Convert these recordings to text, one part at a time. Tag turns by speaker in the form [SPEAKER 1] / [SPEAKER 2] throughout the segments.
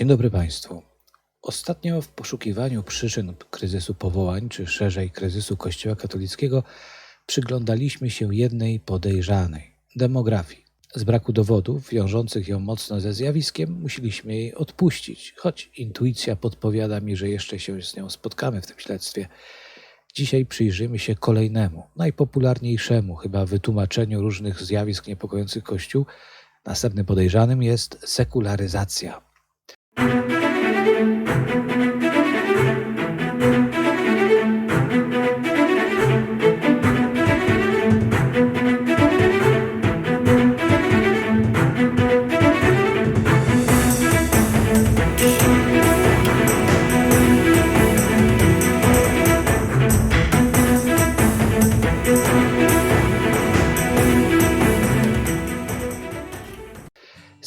[SPEAKER 1] Dzień dobry Państwu. Ostatnio w poszukiwaniu przyczyn kryzysu powołań, czy szerzej kryzysu Kościoła katolickiego, przyglądaliśmy się jednej podejrzanej demografii. Z braku dowodów wiążących ją mocno ze zjawiskiem, musieliśmy jej odpuścić, choć intuicja podpowiada mi, że jeszcze się z nią spotkamy w tym śledztwie. Dzisiaj przyjrzymy się kolejnemu, najpopularniejszemu chyba wytłumaczeniu różnych zjawisk niepokojących Kościół. Następnym podejrzanym jest sekularyzacja. thank you.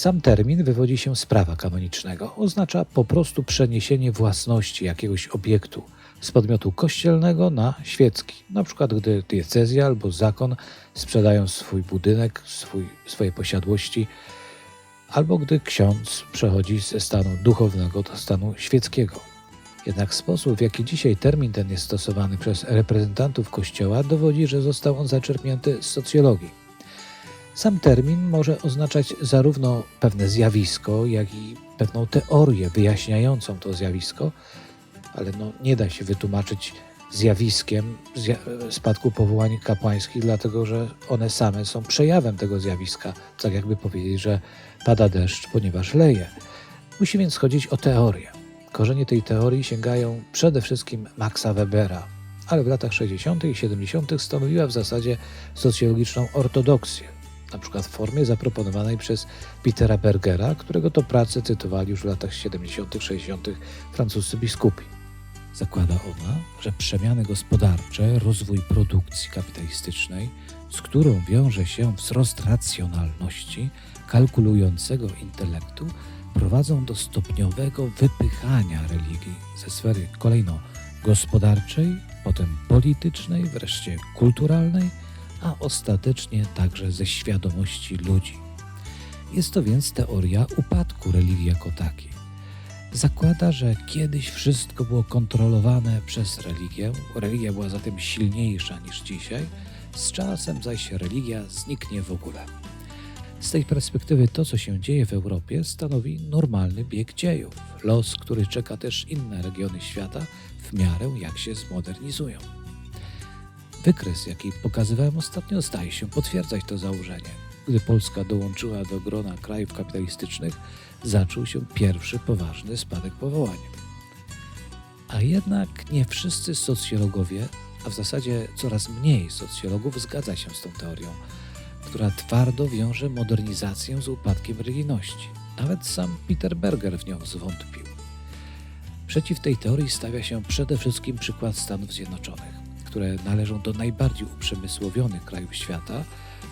[SPEAKER 1] Sam termin wywodzi się z prawa kanonicznego. Oznacza po prostu przeniesienie własności jakiegoś obiektu z podmiotu kościelnego na świecki. Na przykład gdy diecezja albo zakon sprzedają swój budynek, swój, swoje posiadłości, albo gdy ksiądz przechodzi ze stanu duchownego do stanu świeckiego. Jednak sposób, w jaki dzisiaj termin ten jest stosowany przez reprezentantów Kościoła, dowodzi, że został on zaczerpnięty z socjologii. Sam termin może oznaczać zarówno pewne zjawisko, jak i pewną teorię wyjaśniającą to zjawisko, ale no, nie da się wytłumaczyć zjawiskiem zja spadku powołań kapłańskich, dlatego że one same są przejawem tego zjawiska. Tak jakby powiedzieć, że pada deszcz, ponieważ leje. Musi więc chodzić o teorię. Korzenie tej teorii sięgają przede wszystkim Maxa Webera, ale w latach 60. i 70. stanowiła w zasadzie socjologiczną ortodoksję na przykład w formie zaproponowanej przez Petera Bergera, którego to pracę cytowali już w latach 70., 60. francuscy biskupi. Zakłada ona, że przemiany gospodarcze, rozwój produkcji kapitalistycznej, z którą wiąże się wzrost racjonalności, kalkulującego intelektu, prowadzą do stopniowego wypychania religii ze sfery kolejno gospodarczej, potem politycznej, wreszcie kulturalnej – a ostatecznie także ze świadomości ludzi. Jest to więc teoria upadku religii jako takiej. Zakłada, że kiedyś wszystko było kontrolowane przez religię, religia była zatem silniejsza niż dzisiaj, z czasem zaś religia zniknie w ogóle. Z tej perspektywy to, co się dzieje w Europie, stanowi normalny bieg dziejów, los, który czeka też inne regiony świata w miarę jak się zmodernizują. Wykres, jaki pokazywałem ostatnio, zdaje się potwierdzać to założenie. Gdy Polska dołączyła do grona krajów kapitalistycznych, zaczął się pierwszy poważny spadek powołań. A jednak nie wszyscy socjologowie, a w zasadzie coraz mniej socjologów zgadza się z tą teorią, która twardo wiąże modernizację z upadkiem religijności. Nawet sam Peter Berger w nią zwątpił. Przeciw tej teorii stawia się przede wszystkim przykład Stanów Zjednoczonych które należą do najbardziej uprzemysłowionych krajów świata,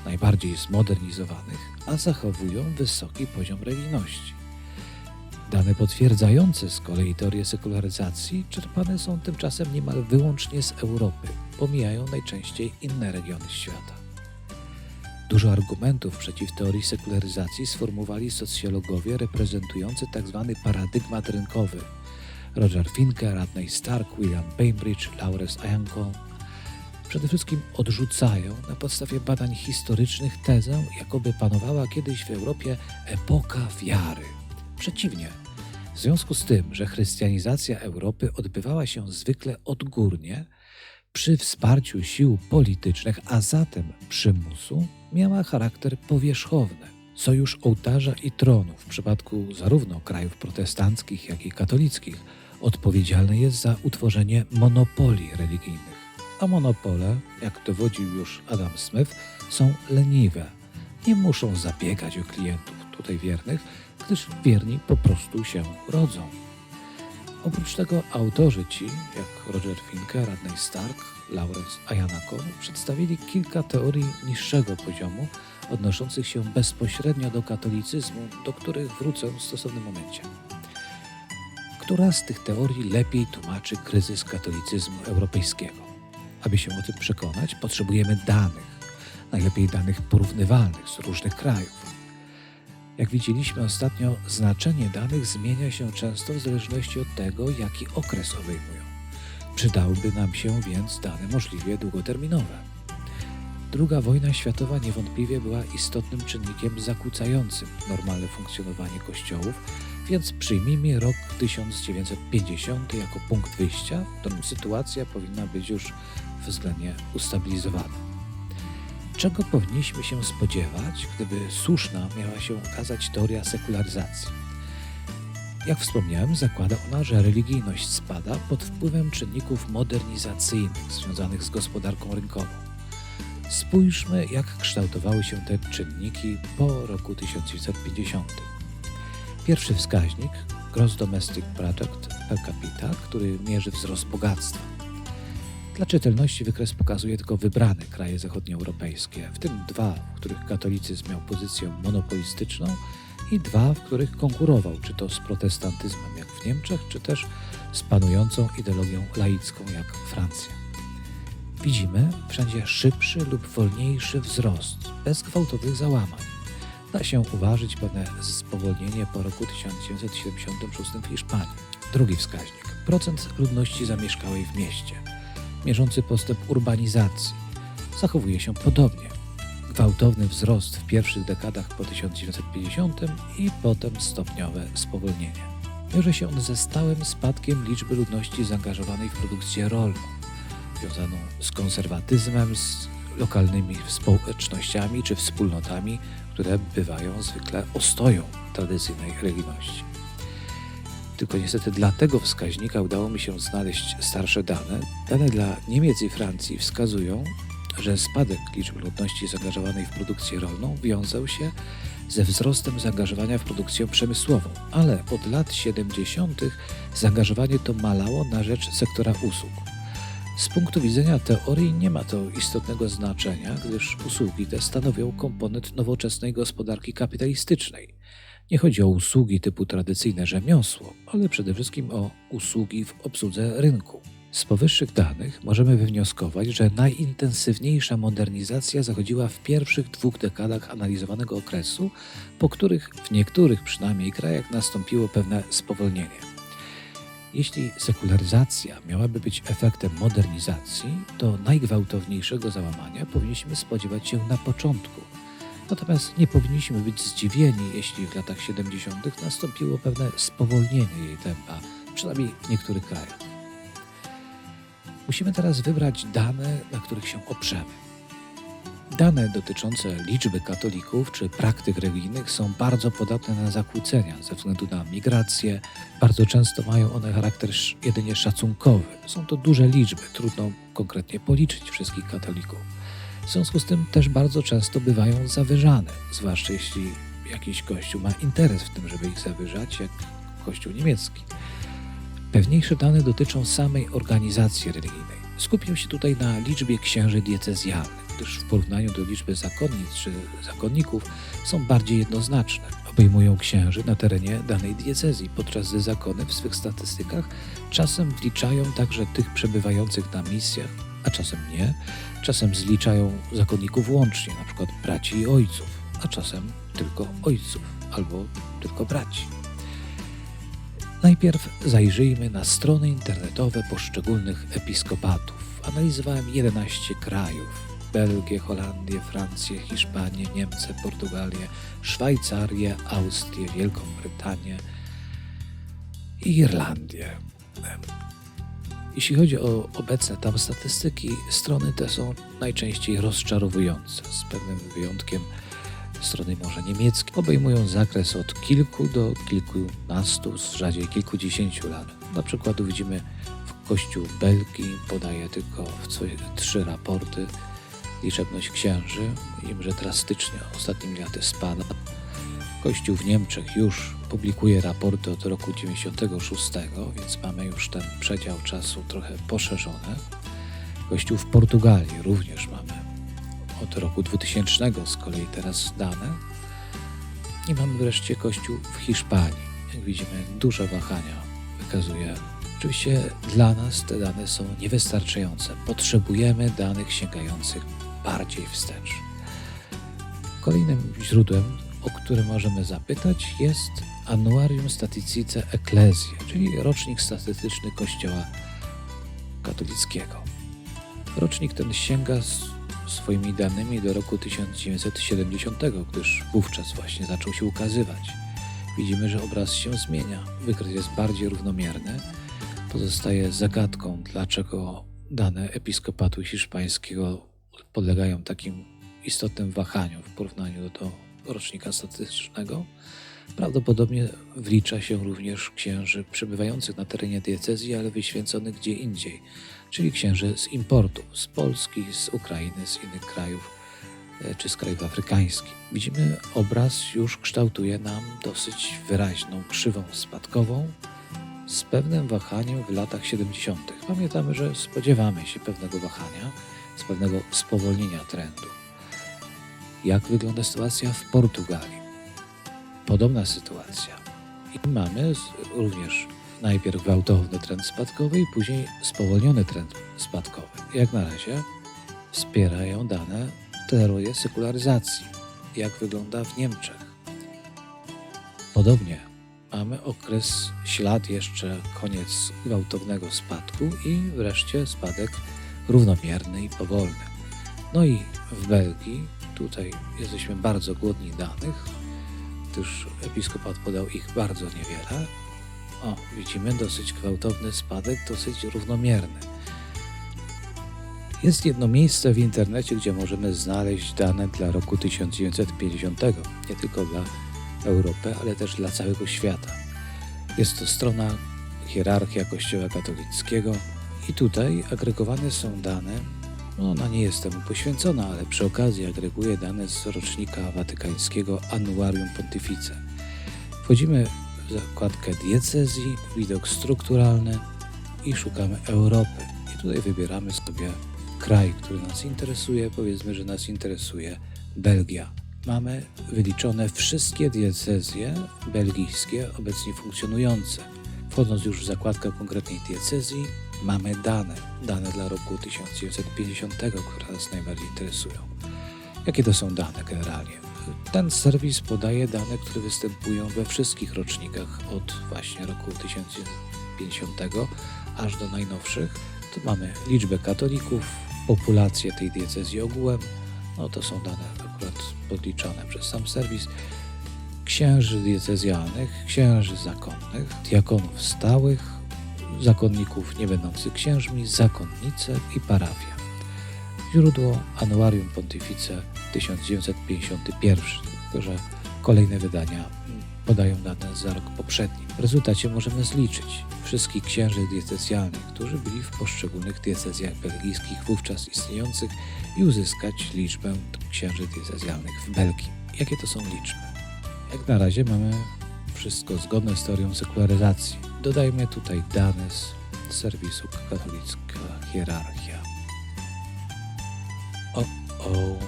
[SPEAKER 1] najbardziej zmodernizowanych, a zachowują wysoki poziom religijności. Dane potwierdzające z kolei teorię sekularyzacji czerpane są tymczasem niemal wyłącznie z Europy, pomijają najczęściej inne regiony świata. Dużo argumentów przeciw teorii sekularyzacji sformułowali socjologowie reprezentujący tzw. Tak paradygmat rynkowy. Roger Finke, Radney Stark, William Bainbridge, Lawrence Ianco, przede wszystkim odrzucają na podstawie badań historycznych tezę, jakoby panowała kiedyś w Europie epoka wiary. Przeciwnie, w związku z tym, że chrystianizacja Europy odbywała się zwykle odgórnie, przy wsparciu sił politycznych, a zatem przymusu, miała charakter powierzchowny. Sojusz ołtarza i tronu w przypadku zarówno krajów protestanckich, jak i katolickich odpowiedzialny jest za utworzenie monopolii religijnych a monopole, jak dowodził już Adam Smith, są leniwe. Nie muszą zabiegać o klientów tutaj wiernych, gdyż wierni po prostu się rodzą. Oprócz tego autorzy ci, jak Roger Finke, Radney Stark, Lawrence Ayanako, przedstawili kilka teorii niższego poziomu, odnoszących się bezpośrednio do katolicyzmu, do których wrócę w stosownym momencie. Która z tych teorii lepiej tłumaczy kryzys katolicyzmu europejskiego? Aby się o tym przekonać, potrzebujemy danych, najlepiej danych porównywalnych z różnych krajów. Jak widzieliśmy ostatnio, znaczenie danych zmienia się często w zależności od tego, jaki okres obejmują. Przydałyby nam się więc dane możliwie długoterminowe. Druga wojna światowa niewątpliwie była istotnym czynnikiem zakłócającym normalne funkcjonowanie kościołów, więc przyjmijmy rok 1950 jako punkt wyjścia, w którym sytuacja powinna być już względnie ustabilizowana. Czego powinniśmy się spodziewać, gdyby słuszna miała się okazać teoria sekularyzacji? Jak wspomniałem, zakłada ona, że religijność spada pod wpływem czynników modernizacyjnych związanych z gospodarką rynkową. Spójrzmy, jak kształtowały się te czynniki po roku 1950. Pierwszy wskaźnik, Gross Domestic Product per capita, który mierzy wzrost bogactwa. Dla czytelności wykres pokazuje tylko wybrane kraje zachodnioeuropejskie, w tym dwa, w których katolicyzm miał pozycję monopolistyczną i dwa, w których konkurował, czy to z protestantyzmem jak w Niemczech, czy też z panującą ideologią laicką jak Francja. Widzimy wszędzie szybszy lub wolniejszy wzrost, bez gwałtownych załamań. Da się uważać pewne spowolnienie po roku 1976 w Hiszpanii. Drugi wskaźnik procent ludności zamieszkałej w mieście, mierzący postęp urbanizacji, zachowuje się podobnie. Gwałtowny wzrost w pierwszych dekadach po 1950 i potem stopniowe spowolnienie. Wiąże się on ze stałym spadkiem liczby ludności zaangażowanej w produkcję rolną, związaną z konserwatyzmem, z lokalnymi społecznościami czy wspólnotami, które bywają zwykle ostoją tradycyjnej religijności. Tylko niestety dla tego wskaźnika udało mi się znaleźć starsze dane. Dane dla Niemiec i Francji wskazują, że spadek liczby ludności zaangażowanej w produkcję rolną wiązał się ze wzrostem zaangażowania w produkcję przemysłową, ale od lat 70. zaangażowanie to malało na rzecz sektora usług. Z punktu widzenia teorii nie ma to istotnego znaczenia, gdyż usługi te stanowią komponent nowoczesnej gospodarki kapitalistycznej. Nie chodzi o usługi typu tradycyjne rzemiosło, ale przede wszystkim o usługi w obsłudze rynku. Z powyższych danych możemy wywnioskować, że najintensywniejsza modernizacja zachodziła w pierwszych dwóch dekadach analizowanego okresu, po których w niektórych przynajmniej krajach nastąpiło pewne spowolnienie. Jeśli sekularyzacja miałaby być efektem modernizacji, to najgwałtowniejszego załamania powinniśmy spodziewać się na początku. Natomiast nie powinniśmy być zdziwieni, jeśli w latach 70. nastąpiło pewne spowolnienie jej tempa, przynajmniej w niektórych krajach. Musimy teraz wybrać dane, na których się oprzemy. Dane dotyczące liczby katolików czy praktyk religijnych są bardzo podatne na zakłócenia ze względu na migrację. Bardzo często mają one charakter jedynie szacunkowy. Są to duże liczby, trudno konkretnie policzyć wszystkich katolików. W związku z tym też bardzo często bywają zawyżane, zwłaszcza jeśli jakiś kościół ma interes w tym, żeby ich zawyżać, jak kościół niemiecki. Pewniejsze dane dotyczą samej organizacji religijnej. Skupię się tutaj na liczbie księży diecezjalnych, gdyż w porównaniu do liczby zakonnic czy zakonników są bardziej jednoznaczne. Obejmują księży na terenie danej diecezji, podczas gdy zakony w swych statystykach czasem wliczają także tych przebywających na misjach, a czasem nie. Czasem zliczają zakonników łącznie, przykład braci i ojców, a czasem tylko ojców albo tylko braci. Najpierw zajrzyjmy na strony internetowe poszczególnych episkopatów. Analizowałem 11 krajów: Belgię, Holandię, Francję, Hiszpanię, Niemcy, Portugalię, Szwajcarię, Austrię, Wielką Brytanię i Irlandię. Jeśli chodzi o obecne tam statystyki, strony te są najczęściej rozczarowujące, z pewnym wyjątkiem strony może niemieckie. Obejmują zakres od kilku do kilkunastu, rzadziej kilkudziesięciu lat. Na przykład widzimy w Kościół Belgii podaje tylko w trzy raporty liczebność księży, im że drastycznie ostatnimi laty spada. Kościół w Niemczech już publikuje raporty od roku 96, więc mamy już ten przedział czasu trochę poszerzony. Kościół w Portugalii również mamy od roku 2000 z kolei teraz dane. I mamy wreszcie Kościół w Hiszpanii. Jak widzimy, duże wahania wykazuje. Oczywiście dla nas te dane są niewystarczające. Potrzebujemy danych sięgających bardziej wstecz. Kolejnym źródłem o które możemy zapytać, jest Annuarium Statistice Ecclesiae, czyli rocznik statystyczny Kościoła katolickiego. Rocznik ten sięga z swoimi danymi do roku 1970, gdyż wówczas właśnie zaczął się ukazywać. Widzimy, że obraz się zmienia, wykres jest bardziej równomierny. Pozostaje zagadką, dlaczego dane episkopatu hiszpańskiego podlegają takim istotnym wahaniom w porównaniu do rocznika statystycznego. Prawdopodobnie wlicza się również księży przebywających na terenie diecezji, ale wyświęconych gdzie indziej, czyli księży z importu, z Polski, z Ukrainy, z innych krajów e, czy z krajów afrykańskich. Widzimy, obraz już kształtuje nam dosyć wyraźną krzywą spadkową z pewnym wahaniem w latach 70. Pamiętamy, że spodziewamy się pewnego wahania, z pewnego spowolnienia trendu. Jak wygląda sytuacja w Portugalii? Podobna sytuacja. I mamy również najpierw gwałtowny trend spadkowy i później spowolniony trend spadkowy. Jak na razie wspierają dane teorie sekularyzacji. Jak wygląda w Niemczech? Podobnie mamy okres ślad jeszcze koniec gwałtownego spadku i wreszcie spadek równomierny i powolny. No i w Belgii tutaj jesteśmy bardzo głodni danych, gdyż episkopat podał ich bardzo niewiele. O, widzimy dosyć gwałtowny spadek, dosyć równomierny. Jest jedno miejsce w internecie, gdzie możemy znaleźć dane dla roku 1950, nie tylko dla Europy, ale też dla całego świata. Jest to strona Hierarchia Kościoła Katolickiego i tutaj agregowane są dane. No, ona nie jest temu poświęcona, ale przy okazji agreguje dane z rocznika watykańskiego Annuarium Pontifice. Wchodzimy w zakładkę diecezji, widok strukturalny i szukamy Europy. I tutaj wybieramy sobie kraj, który nas interesuje. Powiedzmy, że nas interesuje Belgia. Mamy wyliczone wszystkie diecezje belgijskie obecnie funkcjonujące. Wchodząc już w zakładkę konkretnej diecezji, mamy dane, dane dla roku 1950, które nas najbardziej interesują. Jakie to są dane generalnie? Ten serwis podaje dane, które występują we wszystkich rocznikach od właśnie roku 1950 aż do najnowszych. Tu mamy liczbę katolików, populację tej diecezji ogółem. No to są dane akurat podliczane przez sam serwis. Księży diecezjalnych, księży zakonnych, diakonów stałych, zakonników nie będących księżmi, zakonnice i parafia. Źródło Annuarium Pontifice 1951, tylko że kolejne wydania podają dane za rok poprzedni. W rezultacie możemy zliczyć wszystkich księży diecezjalnych, którzy byli w poszczególnych diecezjach belgijskich wówczas istniejących i uzyskać liczbę księży diecezjalnych w Belgii. Jakie to są liczby? Jak na razie mamy wszystko zgodne z teorią sekularyzacji. Dodajmy tutaj dane z serwisu katolicka hierarchia. O, o.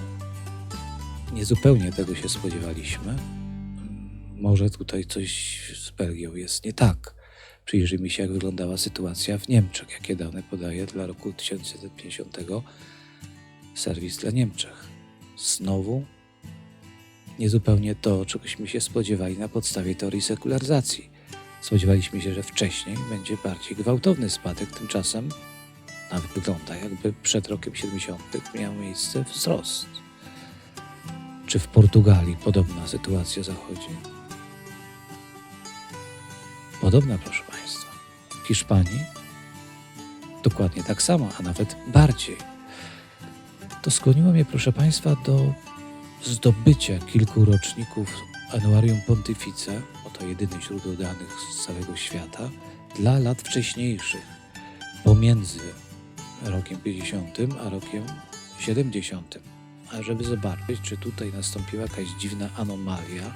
[SPEAKER 1] Niezupełnie tego się spodziewaliśmy. Może tutaj coś z Belgią jest nie tak. Przyjrzyjmy się, jak wyglądała sytuacja w Niemczech, jakie dane podaje dla roku 1950 serwis dla Niemczech. Znowu niezupełnie to, czegośmy się spodziewali na podstawie teorii sekularyzacji. Spodziewaliśmy się, że wcześniej będzie bardziej gwałtowny spadek, tymczasem nawet wygląda, jakby przed rokiem 70. miał miejsce wzrost. Czy w Portugalii podobna sytuacja zachodzi? Podobna, proszę Państwa. W Hiszpanii dokładnie tak samo, a nawet bardziej. To skłoniło mnie, proszę Państwa, do zdobycia kilku roczników Annuarium Pontifice, jedyne źródło danych z całego świata, dla lat wcześniejszych, pomiędzy rokiem 50 a rokiem 70. A żeby zobaczyć, czy tutaj nastąpiła jakaś dziwna anomalia,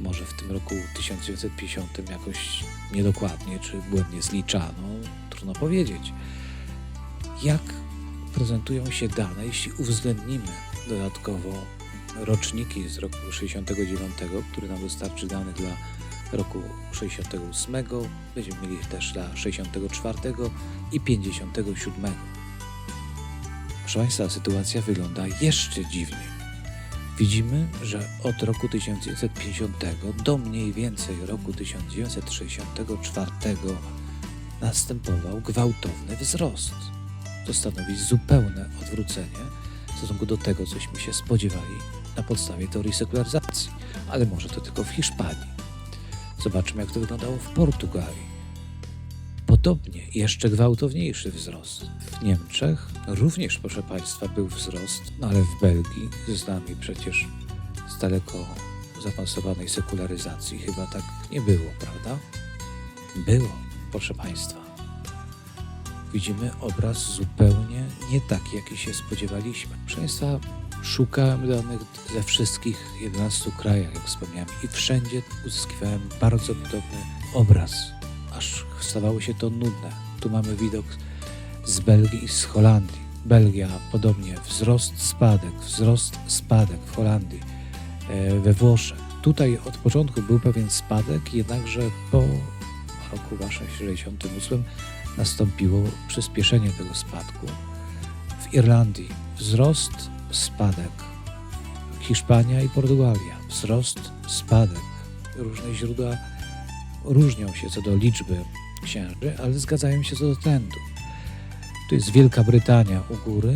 [SPEAKER 1] może w tym roku 1950 jakoś niedokładnie, czy błędnie zliczano, trudno powiedzieć. Jak prezentują się dane, jeśli uwzględnimy dodatkowo roczniki z roku 69, który nam wystarczy danych dla roku 68, będziemy mieli też dla 64 i 57. Proszę Państwa, sytuacja wygląda jeszcze dziwniej. Widzimy, że od roku 1950 do mniej więcej roku 1964 następował gwałtowny wzrost. To stanowi zupełne odwrócenie w stosunku do tego, cośmy się spodziewali na podstawie teorii sekularyzacji, ale może to tylko w Hiszpanii. Zobaczmy, jak to wyglądało w Portugalii. Podobnie jeszcze gwałtowniejszy wzrost. W Niemczech również, proszę Państwa, był wzrost, no ale w Belgii, z nami przecież z daleko zaawansowanej sekularyzacji, chyba tak nie było, prawda? Było, proszę Państwa. Widzimy obraz zupełnie nie taki, jaki się spodziewaliśmy. Proszę Państwa, szukałem danych ze wszystkich 11 krajach, jak wspomniałem, i wszędzie uzyskiwałem bardzo podobny obraz aż stawało się to nudne. Tu mamy widok z Belgii i z Holandii. Belgia podobnie, wzrost, spadek, wzrost, spadek w Holandii, e, we Włoszech. Tutaj od początku był pewien spadek, jednakże po roku waszym 68 nastąpiło przyspieszenie tego spadku. W Irlandii wzrost, spadek. Hiszpania i Portugalia wzrost, spadek. Różne źródła różnią się co do liczby księży, ale zgadzają się co do trendu. Tu jest Wielka Brytania u góry,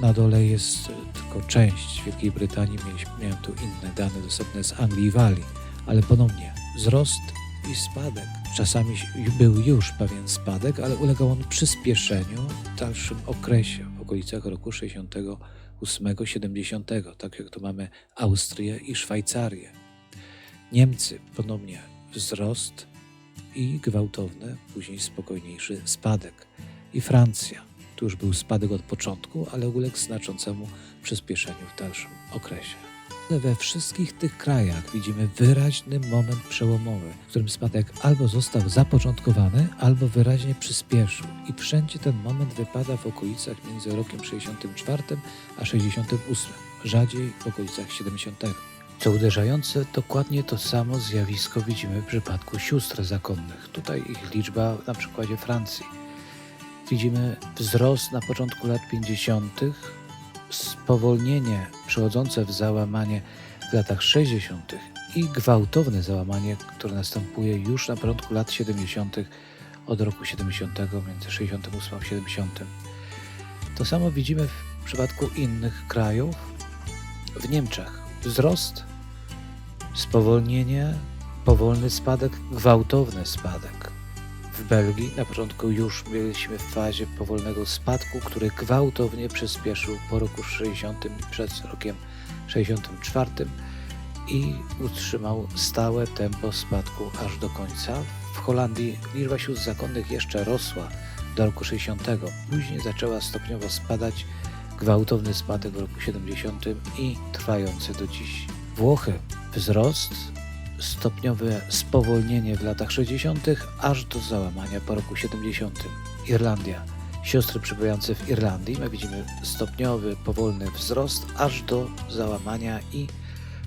[SPEAKER 1] na dole jest tylko część Wielkiej Brytanii. Miałem tu inne dane dostępne z Anglii i Walii, ale ponownie wzrost i spadek. Czasami był już pewien spadek, ale ulegał on przyspieszeniu w dalszym okresie, w okolicach roku 68-70, tak jak tu mamy Austrię i Szwajcarię. Niemcy ponownie wzrost i gwałtowny, później spokojniejszy spadek. I Francja. Tu już był spadek od początku, ale uległ znaczącemu przyspieszeniu w dalszym okresie. We wszystkich tych krajach widzimy wyraźny moment przełomowy, w którym spadek albo został zapoczątkowany, albo wyraźnie przyspieszył. I wszędzie ten moment wypada w okolicach między rokiem 64 a 68, rzadziej w okolicach 70. Co uderzające, dokładnie to samo zjawisko widzimy w przypadku sióstr zakonnych. Tutaj ich liczba na przykładzie Francji. Widzimy wzrost na początku lat 50., spowolnienie przechodzące w załamanie w latach 60. i gwałtowne załamanie, które następuje już na początku lat 70. od roku 70 między 68 a 70. To samo widzimy w przypadku innych krajów. W Niemczech wzrost, spowolnienie, powolny spadek, gwałtowny spadek. W Belgii na początku już byliśmy w fazie powolnego spadku, który gwałtownie przyspieszył po roku 60 przed rokiem 64 i utrzymał stałe tempo spadku aż do końca. W Holandii liczba sióstr zakonnych jeszcze rosła do roku 60. Później zaczęła stopniowo spadać gwałtowny spadek w roku 70 i trwający do dziś. Włochy wzrost, stopniowe spowolnienie w latach 60. aż do załamania po roku 70. Irlandia. Siostry przebywające w Irlandii, my widzimy stopniowy, powolny wzrost aż do załamania i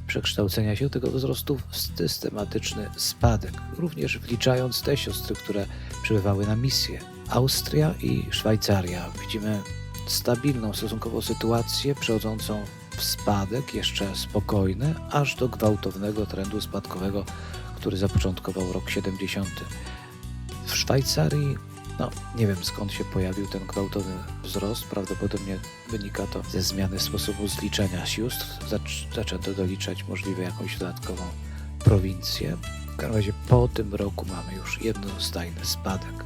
[SPEAKER 1] przekształcenia się tego wzrostu w systematyczny spadek, również wliczając te siostry, które przybywały na misję. Austria i Szwajcaria. Widzimy stabilną stosunkowo sytuację przechodzącą spadek, jeszcze spokojny, aż do gwałtownego trendu spadkowego, który zapoczątkował rok 70. W Szwajcarii, no nie wiem skąd się pojawił ten gwałtowny wzrost, prawdopodobnie wynika to ze zmiany sposobu zliczenia sióstr. Zac zaczęto doliczać możliwie jakąś dodatkową prowincję. W każdym razie po tym roku mamy już jednostajny spadek.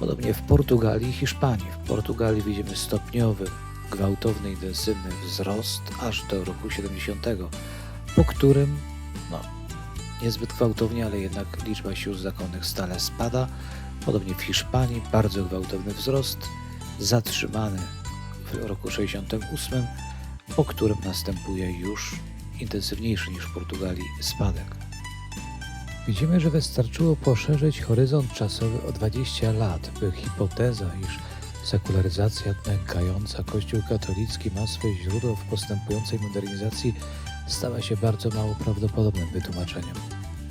[SPEAKER 1] Podobnie w Portugalii i Hiszpanii. W Portugalii widzimy stopniowy, gwałtowny, intensywny wzrost aż do roku 70, po którym, no, niezbyt gwałtownie, ale jednak liczba sióstr zakonnych stale spada. Podobnie w Hiszpanii bardzo gwałtowny wzrost, zatrzymany w roku 68, po którym następuje już intensywniejszy niż w Portugalii spadek. Widzimy, że wystarczyło poszerzyć horyzont czasowy o 20 lat, by hipoteza, iż sekularyzacja nękająca Kościół katolicki ma swoje źródło w postępującej modernizacji stała się bardzo mało prawdopodobnym wytłumaczeniem.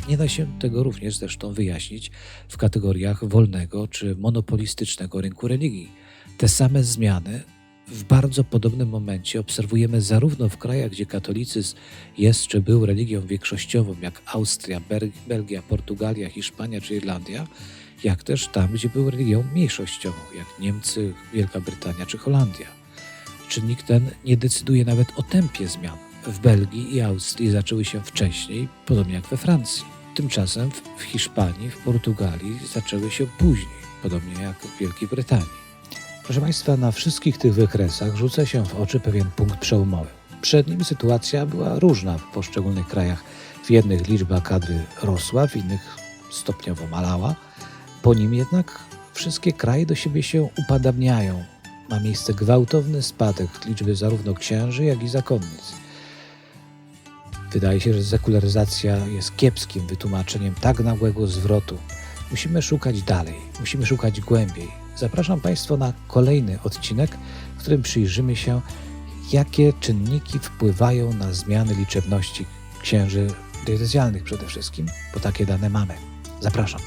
[SPEAKER 1] Nie da się tego również zresztą wyjaśnić w kategoriach wolnego czy monopolistycznego rynku religii. Te same zmiany w bardzo podobnym momencie obserwujemy zarówno w krajach, gdzie katolicyzm jest czy był religią większościową, jak Austria, Bel- Belgia, Portugalia, Hiszpania czy Irlandia, jak też tam, gdzie był religią mniejszościową, jak Niemcy, Wielka Brytania czy Holandia. Czynnik ten nie decyduje nawet o tempie zmian. W Belgii i Austrii zaczęły się wcześniej, podobnie jak we Francji. Tymczasem w- Hiszpanii, w Portugalii zaczęły się później, podobnie jak w Wielkiej Brytanii. Proszę Państwa, na wszystkich tych wykresach rzuca się w oczy pewien punkt przełomowy. Przed nim sytuacja była różna w poszczególnych krajach. W jednych liczba kadry rosła, w innych stopniowo malała. Po nim jednak wszystkie kraje do siebie się upadabniają. Ma miejsce gwałtowny spadek liczby zarówno księży, jak i zakonnic. Wydaje się, że sekularyzacja jest kiepskim wytłumaczeniem tak nagłego zwrotu. Musimy szukać dalej, musimy szukać głębiej. Zapraszam Państwa na kolejny odcinek, w którym przyjrzymy się, jakie czynniki wpływają na zmiany liczebności księży diecezjalnych przede wszystkim, bo takie dane mamy. Zapraszam.